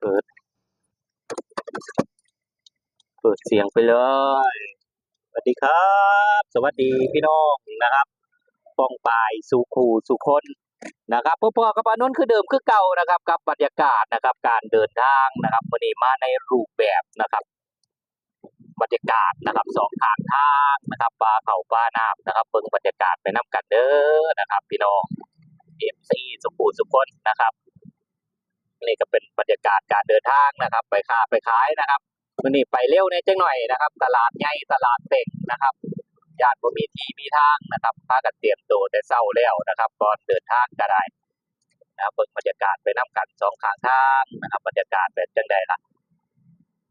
เปิด เปิดเสียงไปเลย สวัสดีครับ สวัสดีพี่น้องนะครับปองปายสุขูสุคนนะครับพ่อๆกับปานนท์คือเดิมคือเก่านะครับกับบรรยากาศนะครับ การเดินทางนะครับวันนี้มาในรูปแบบนะครับ บรรยากาศนะครับสองทางทางนะครับปลาเขาปลาน้ำนะครับเบิ่งบรรยากาศไปน้กันเด้อนะครับ พี่น้องเอฟซีสุขูสุคนนะครับ นี่ก็เป็นบรรยากาศการเดินทางนะครับ ไปค้าไปขายนะครับวันนี้ไปเร็วในจังหน่อยนะครับ ตลาดใหญ่ตลาดเต็งนะครับญาติบ่มีที่มีทางนะครับพากันเตรียมตัวแต่เศร้าแล้วนะครับก่อนเดินทางก็ได้นะครับเบิ่งบรรยากาศไปน้กันสองข้างทางนะครับ บรรยากาศแบบจังใดล่ะ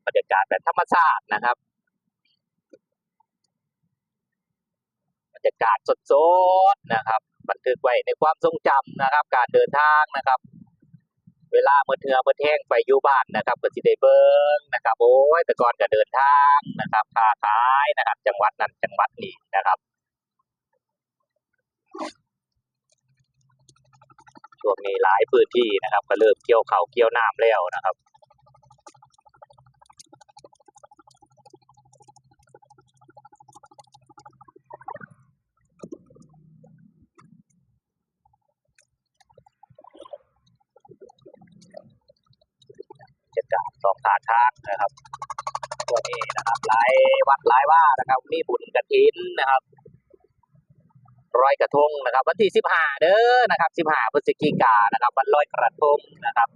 บรรยากาศแบบธรรมชาตินะครับ บรรยากาศสดๆนะครับ บันทึกไว้ในความทรงจำนะครับ การเดินทางนะครับ เวลาเมื่อเทือเมื่อแท่งไปอยู่บ้านนะครับก็สิได้เบิ้งนะครับ โอ้ยแต่ก่อนก็เดินทางนะครับค้าขายนะครับ จังหวัดนั้นจังหวัดนี้นะครับช่วงนี้หลายพื้นที่นะครับ ก็เริ่มเกี่ยวเขาเกี่ยวน้ำแล้วนะครับ บรรยากาศสองขาทางนะครับตัวนี้นะครับหลายวัดหลายว่านะครับ มีบุญกระถินนะครับร้อยกระทงนะครับ วันที่สิบห้าเด้อนะครับสิบห้าพฤศจิกายนนะครับ วันลอยกระทงนะครับ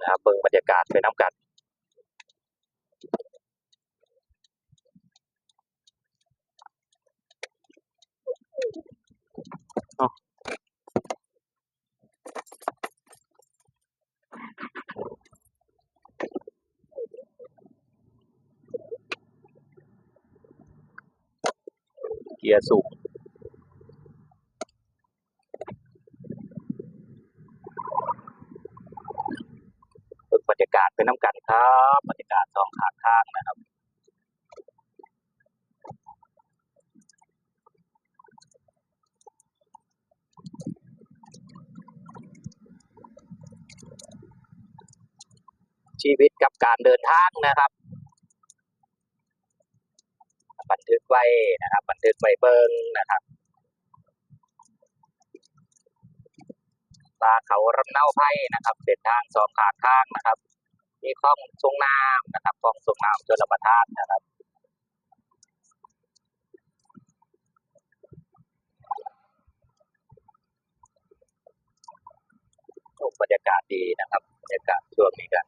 นะครับเบิ่งบรรยากาศไปน้ำกัน กียร์สูงฝึกบรรยากาศเป็นน้ำกันครับบรรยากาศสองขางทางนะครับชีวิตกับการเดินทางนะครับ บันทึกไว้นะครับ บันทึกไว้เบิ้งนะครับปลาเขารำเนาไพ่นะครับเส้นทางสองขาข้างนะครับ มีคลองทรงน้ำนะครับคลองทรงน้ำชลประทานนะครับโอ้บรรยากาศดีนะครับบรรยากาศช่วงนี้กัน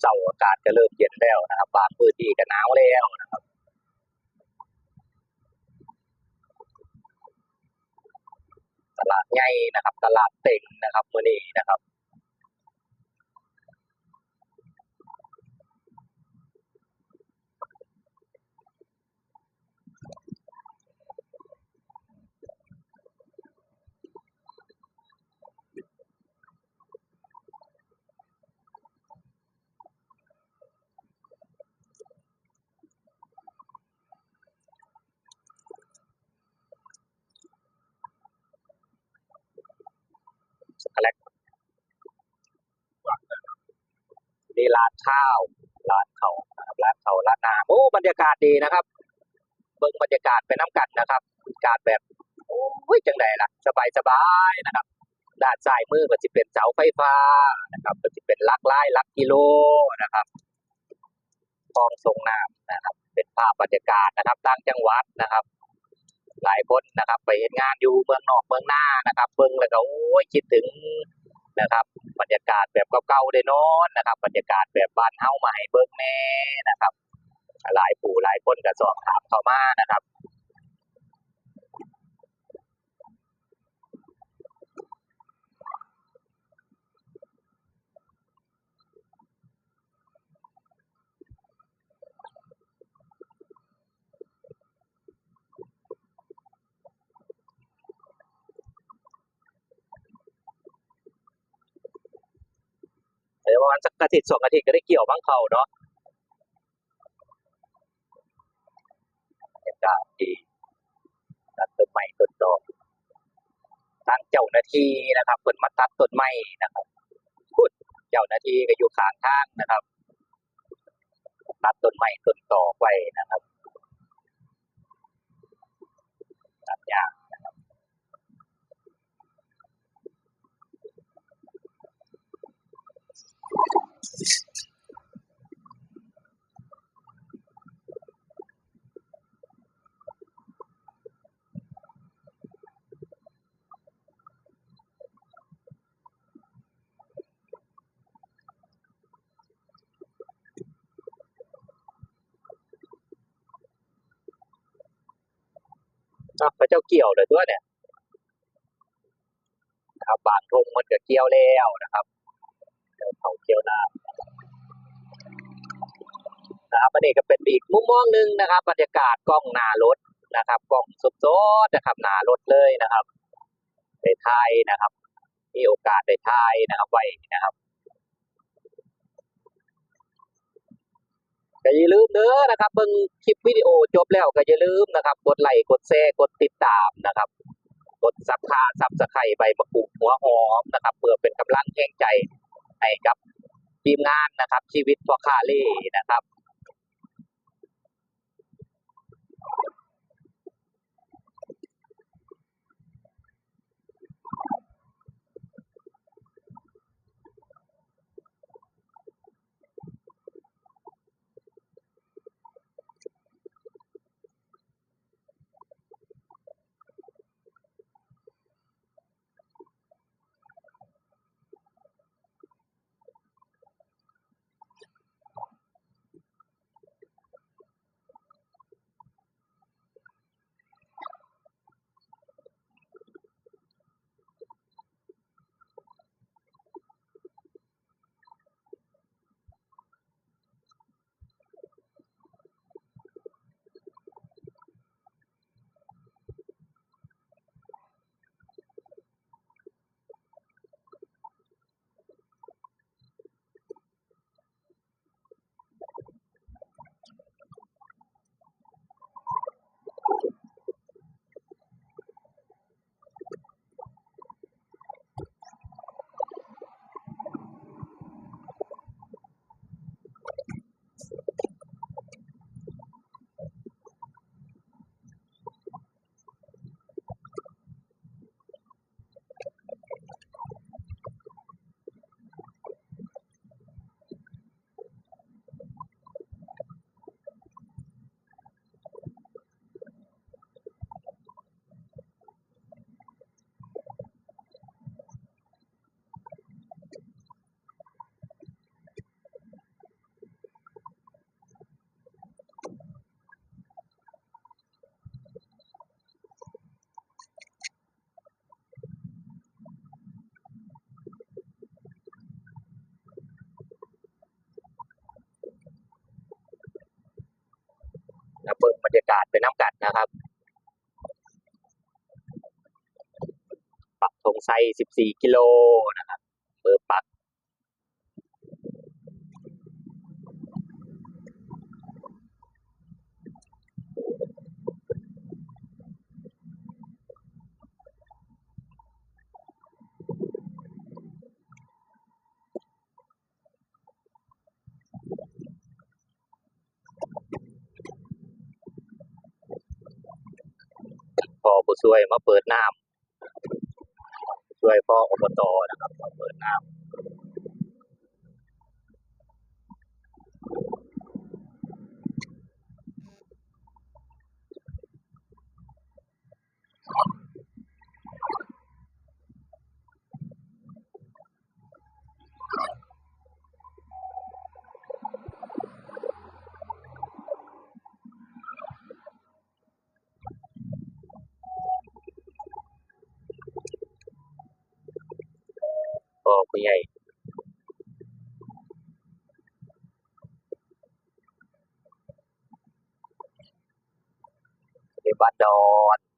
เสาร์อากาศจะเริ่มเย็นแล้วนะครับ บางพื้นที่ก็หนาวแล้วนะครับ ตลาดไงนะครับ ตลาดเต็งนะครับมื้อนี้นะครับ ร้านข้าวร้านเขานะครับร้านเขาร้านน้ำโอ้บรรยากาศดีนะครับเบิ่งบรรยากาศไปน้ำกันนะครับบรรยากาศแบบโอ้ยจังไดล่ะ สบายสบายนะครับด้านซ้ายมือก็จะเป็นเสาไฟฟ้านะครับ ก็จะเป็นลักไล่ลักกิโลนะครับคลองทรงน้ำนะครับ เป็นภาพบรรยากาศนะครับต่างจังหวัดนะครับ หลายคนนะครับ ไปเห็นงานอยู่เมืองนอกเมืองหน้านะครับ เบิ่งแล้วก็โอ้ยคิดถึง นะครับบรรยากาศแบบเก่าๆได้นอนนะครับ บรรยากาศแบบบ้านเฮามาให้เบิ้งแม่นะครับ หลายผู้หลายคนก็สอบถามเข้ามานะครับ ประมาณสักอาทิตย์สองอาทิตย์ก็ได้เกี่ยวบ้างเขาเนาะบรรยากาศดีตัดต้นไม้ต้นดอกทางเจ้าหน้าที่นะครับคนมาตัดต้นไม้นะครับพุดเจ้าหน้าที่ก็อยู่ข้างทางนะครับ ตัดต้นไม้ต้นต่อไว้นะครับ อ้าวพระเจ้าเกี่ยวเลยตัวเนี่ยนะครับบางทงมันก็เกี่ยวแล้วนะครับเดี๋ยวเขาเกี่ยวน้ำนะครับอันนี้ก็เป็นอีกมุมมองหนึ่งนะครับบรรยากาศกล้องหน้ารถนะครับกล้องสดๆนะครับหน้ารถเลยนะครับได้ถ่ายนะครับ มีโอกาสได้ถ่ายนะครับไว้นะครับ ก็อย่าลืมเด้อนะครับเบิ่งคลิปวิดีโอจบแล้วก็อย่าลืมนะครับ กดไลค์กดแชร์กดติดตามนะครับ กดซับค่าซับสไครใบมะกรูดหัวหอมนะครับเพื่อเป็นกำลังแห่งใจให้กับทีมงานนะครับ ชีวิตพ่อค้าเล่นะครับ นะเบิ่งบรรยากาศไปน้ำกัดนะครับ ปักธงไซ14 กิโลนะครับเบอร์ปัก พ่อผู้ช่วยมาเปิดน้ำช่วยพ่ออบตนะครับมาเปิดน้ำ พ่อผู้ใหญ่ในบ้านดอน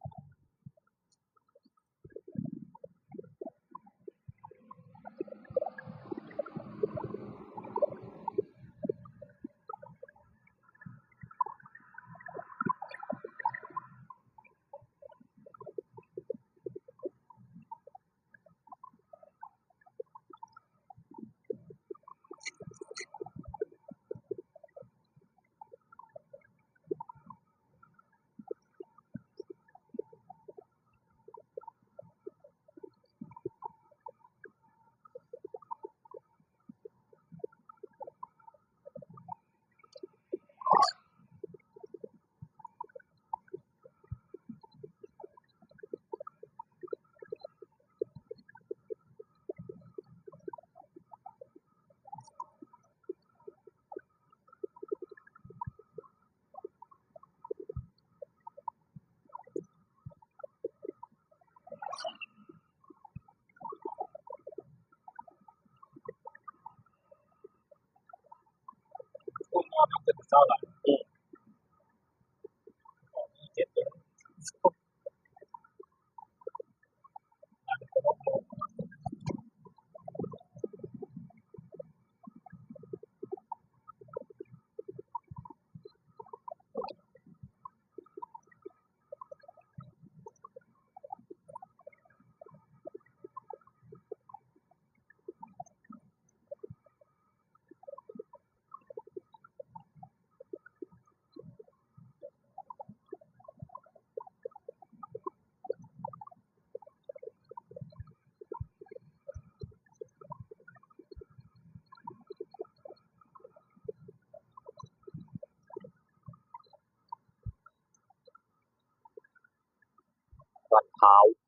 เศ how